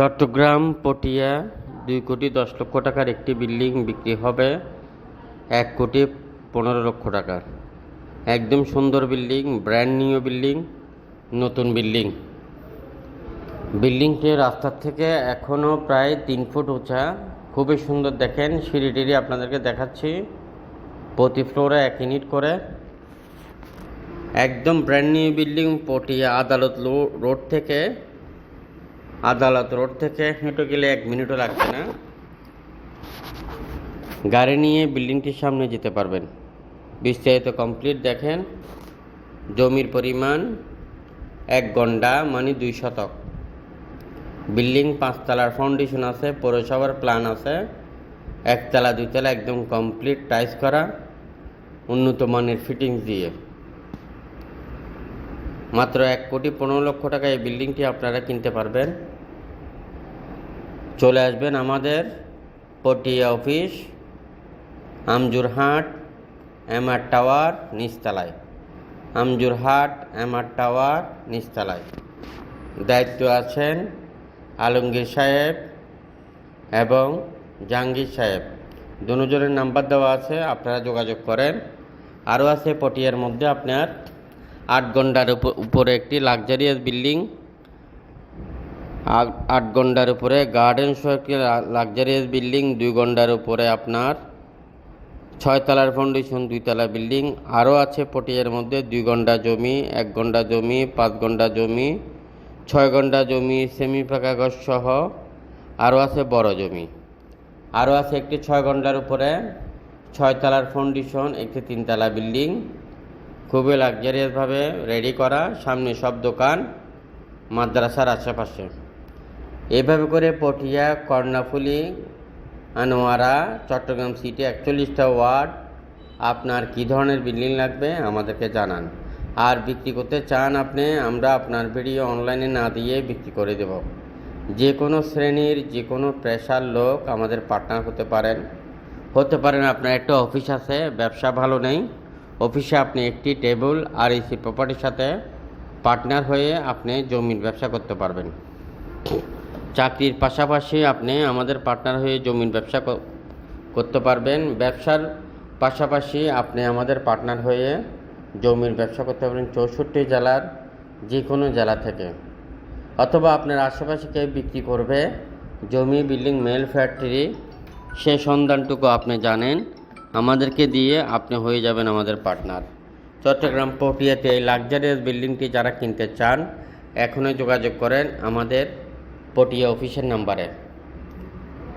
চট্টগ্রাম, পটিয়া দুই কোটি দশ লক্ষ টাকার একটি বিল্ডিং বিক্রি হবে এক কোটি পনেরো লক্ষ টাকার। একদম সুন্দর বিল্ডিং ব্র্যান্ড নিউ বিল্ডিং, নতুন বিল্ডিং। বিল্ডিংটি রাস্তার থেকে এখনও প্রায় তিন ফুট উঁচা। খুবই সুন্দর দেখেন, সিঁড়ি টিড়ি আপনাদেরকে দেখাচ্ছি। প্রতি ফ্লোরে এক ইউনিট করে। একদম ব্র্যান্ড নিউ বিল্ডিং, পটিয়া আদালত রোড থেকে আদালত রোড থেকে হেঁটে গেলে এক মিনিটও লাগবে না। গাড়ি নিয়ে বিল্ডিংটির সামনে যেতে পারবেন। বিস্তারিত কমপ্লিট দেখেন। জমির পরিমাণ এক গন্ডা মানে দুই শতক। বিল্ডিং পাঁচতলার ফাউন্ডেশন আছে, পৌরসভার প্ল্যান আছে। একতলা, দুইতলা একদম কমপ্লিট টাইস করা। উন্নত মানের ফিটিংস দিয়ে। মাত্র এক কোটি পনেরো লক্ষ টাকা এই বিল্ডিংটি আপনারা কিনতে পারবেন। চলে আসবেন আমাদের Patiya office, Amjurhat, MR tower, নিচতলায়। আমজুরহাট, এমআর টাওয়ার, নিচতলায়। দায়িত্ব আছেন আলমগীর সাহেব এবং জাহাঙ্গীর সাহেব। দুজনের নাম্বার দেওয়া আছে, আপনারা যোগাযোগ করেন। আরও আছে পটিয়ার মধ্যে আপনার আট ঘণ্টার উপ- উপরে একটি লাক্সারিয়াস বিল্ডিং আট ঘণ্টার উপরে গার্ডেন সহ একটি লাক্সারিয়াস বিল্ডিং দুই ঘণ্টার উপরে আপনার ছয়তলার ফাউন্ডেশন দুইতলা বিল্ডিং আরও আছে পটিয়ার মধ্যে দুই ঘণ্টা জমি, এক ঘণ্টা জমি, পাঁচ ঘণ্টা জমি, ছয় ঘণ্টা জমি সেমি ফাঁকা ঘর সহ আরও আছে বড় জমি। আরও আছে একটি ছয় ঘণ্টার উপরে ছয়তলার ফাউন্ডেশন একটি তিনতলা বিল্ডিং খুবই লাক্সারিয়াসভাবে রেডি করা, সামনে সব দোকান, মাদ্রাসার আশেপাশে। এভাবে করে পটিয়া, কর্ণাফুলি, আনোয়ারা, চট্টগ্রাম সিটি একচল্লিশটা ওয়ার্ড আপনার কী ধরনের বিল্ডিং লাগবে আমাদেরকে জানান। আর বিক্রি করতে চান আপনি, আমরা আপনার ভিডিও অনলাইনে না দিয়ে বিক্রি করে দেব। যে কোনো শ্রেণির যে কোনো পেশার লোক আমাদের পার্টনার হতে পারেন। হতে পারেন আপনার একটা অফিস আছে, ব্যবসা ভালো নেই। অফিসে আপনি একটি টেবিল আর এসি প্রপার্টির সাথে পার্টনার হয়ে আপনি জমির ব্যবসা করতে পারবেন। চাকরির পাশাপাশি আপনি আমাদের পার্টনার হয়ে জমির ব্যবসা করতে পারবেন। ব্যবসার পাশাপাশি আপনি আমাদের পার্টনার হয়ে জমির ব্যবসা করতে পারবেন চৌষট্টি জেলার যে কোনো জেলা থেকে। অথবা আপনার আশেপাশে কেউ বিক্রি করবে, জমি, বিল্ডিং, মেল, ফ্যাক্টরি, সে সন্ধানটুকু আপনি জানেন। আমাদেরকে দিয়ে আপনি হয়ে যাবেন আমাদের পার্টনার। চট্টগ্রাম পটিয়াতে এই লাক্সারিয়াস বিল্ডিংটি যারা কিনতে চান, এখনই যোগাযোগ করেন আমাদের পটিয়া অফিসের নাম্বারে।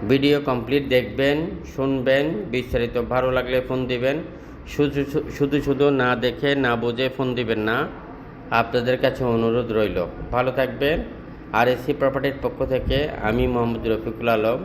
ভিডিও কমপ্লিট দেখবেন, শুনবেন, বিস্তারিত ভালো লাগলে ফোন দিবেন, শুধু শুধু শুধু না দেখে, না বুঝে ফোন দিবেন না, আপনাদের কাছে অনুরোধ রইল। ভালো থাকবেন। আর এসি প্রপার্টির পক্ষ থেকে আমি মোহাম্মদ রফিকুল আলম।